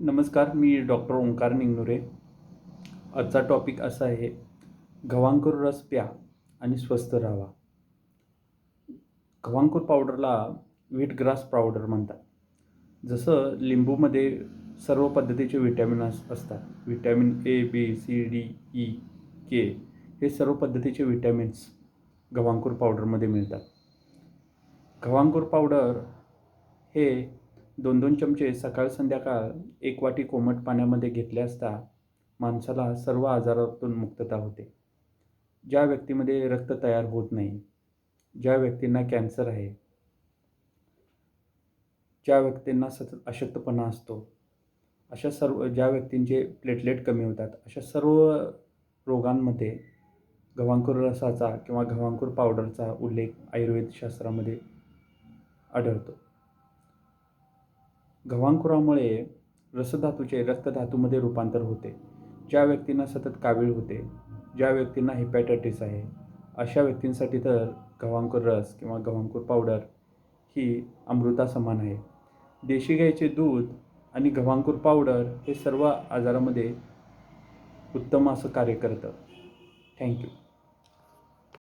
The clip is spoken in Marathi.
नमस्कार मी डॉक्टर ओंकार निंगनुरे. आजचा टॉपिक असा आहे गवांकूर रस प्या आणि स्वस्त राहावा गवांकूर पावडरला व्हीट ग्रास पावडर म्हणतात. जसं लिंबूमध्ये सर्व पद्धतीचे व्हिटॅमिन असतात. Vitamin A B C D E K हे सर्व पद्धतीचे व्हिटॅमिन्स गवांकूर पावडरमध्ये मिळतात. गवांकूर पावडर हे दोन दोन चमचे सकाळ संध्याकाळ एक वाटी कोमट पाण्यामध्ये घेतले असता माणसाला सर्व आजारातून मुक्तता होते. ज्या व्यक्तीमध्ये रक्त तयार होत नाही ज्या व्यक्तींना कॅन्सर आहे ज्या व्यक्तींना सतत अशक्तपणा असतो अशा सर्व ज्या व्यक्तींचे प्लेटलेट कमी होतात अशा सर्व रोगांमध्ये गव्हांकूर रसाचा किंवा गव्हांकूर पावडरचा उल्लेख आयुर्वेद शास्त्रामध्ये आढळतो. गव्हांकुरामुळे रसधातूचे रक्तधातूमध्ये रूपांतर होते. ज्या व्यक्तींना सतत कावीळ होते ज्या व्यक्तींना हिपॅटायटिस आहे अशा व्यक्तींसाठी तर गव्हांकूर रस किंवा गव्हांकूर पावडर ही अमृतासमान आहे. देशी गाईचे दूध आणि गव्हांकूर पावडर हे सर्व आजारामध्ये उत्तम असं कार्य करतं. थँक्यू